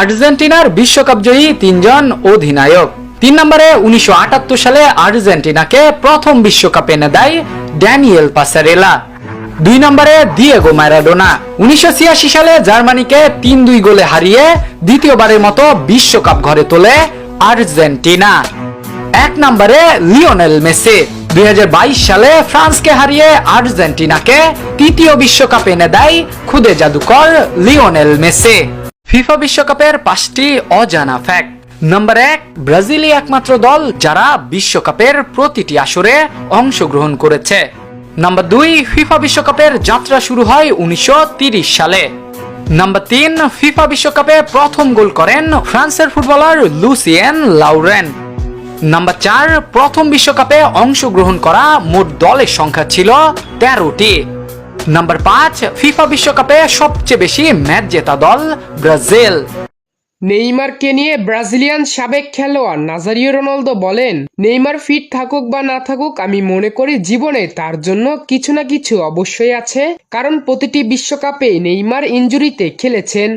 আর্জেন্টিনার বিশ্বকাপ জয়ী তিনজন অধিনায়ক। তিন নম্বরে উনিশশো আটাত্তর সালে আর্জেন্টিনাকে প্রথম বিশ্বকাপ এনে দেয় ড্যানিয়েল পাসারেলা। দুই নম্বরে দিয়েগো ম্যারাডোনা। উনিশশো ছিয়াশি সালে জার্মানিকে তিন দুই গোলে হারিয়ে দ্বিতীয়বারের মতো বিশ্বকাপ ঘরে তোলে আর্জেন্টিনা। এক নম্বরে লিওনেল মেসি। দুই হাজার বাইশ সালে ফ্রান্সকে হারিয়ে আর্জেন্টিনাকে তৃতীয় বিশ্বকাপ এনে দেয় খুদে জাদুকর লিওনেল মেসি। ফিফা বিশ্বকাপের পাঁচটি অজানা ফ্যাক্ট নম্বর এক, ব্রাজিলই একমাত্র দল যারা বিশ্বকাপের প্রতিটি আসরে অংশগ্রহণ করেছে। নাম্বার দুই, ফিফা বিশ্বকাপের যাত্রা শুরু হয় উনিশশো সালে। নাম্বার তিন, ফিফা বিশ্বকাপে প্রথম গোল করেন ফ্রান্সের ফুটবলার লুসিয়েন লাউরেন। নাম্বার চার, প্রথম বিশ্বকাপে অংশগ্রহণ করা মোট দলের সংখ্যা ছিল তেরোটি। নাম্বার পাঁচ ফিফা বিশ্বকাপে সবচেয়ে বেশি ম্যাচ জেতা দল ব্রাজিল। নেইমারকে নিয়ে ব্রাজিলিয়ান সাবেক খেলোয়াড় নাজারিও রোনালদো বলেন, নেইমার ফিট থাকুক বা না থাকুক, আমি মনে করি জীবনে তার জন্য কিছু না কিছু অবশ্যই আছে, কারণ প্রতিটি বিশ্বকাপে নেইমার ইঞ্জুরিতে খেলেছেন।